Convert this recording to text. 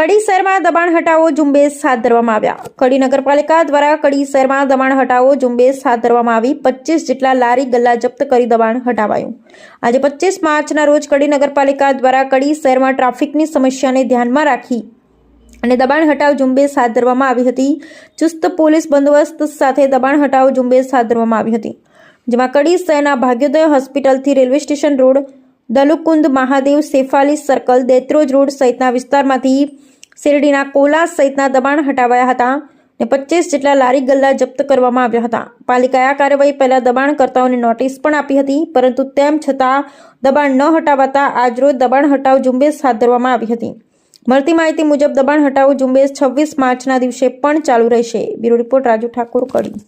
કડી શહેરમાં દબાણ હટાવો ઝુંબેશ હાથ ધરવામાં આવ્યા. કડી નગરપાલિકા દ્વારા કડી શહેરમાં દબાણ હટાવો ઝુંબેશ હાથ ધરવામાં આવી. પચીસ જેટલા લારી ગલ્લા જપ્ત કરી દબાણ હટાવાયું. આજે પચીસ માર્ચના રોજ કડી નગરપાલિકા દ્વારા કડી શહેરમાં ટ્રાફિકની સમસ્યાને ધ્યાનમાં રાખી અને દબાણ હટાવ ઝુંબેશ હાથ ધરવામાં આવી હતી. ચુસ્ત પોલીસ બંદોબસ્ત સાથે દબાણ હટાવ ઝુંબેશ હાથ ધરવામાં આવી હતી. જેમાં કડી શહેરના Bhagyoday હોસ્પિટલથી railway station road, Dalukund Mahadev Sefali circle, Detroj road સહિતના વિસ્તારમાંથી શેરડીના કોલા સહિતના દબાણ હટાવાયા હતા અને પચીસ જેટલા લારી ગલ્લા જપ્ત કરવામાં આવ્યા હતા. પાલિકાએ આ કાર્યવાહી પહેલાં દબાણકર્તાઓને નોટિસ પણ આપી હતી, પરંતુ તેમ છતાં દબાણ ન હટાવાતા આજરોજ દબાણ હટાવ ઝુંબેશ હાથ ધરવામાં આવી હતી. મળતી માહિતી મુજબ દબાણ હટાવ ઝુંબેશ છવ્વીસ માર્ચના દિવસે પણ ચાલુ રહેશે. Bureau report Raju Thakor, Kadi.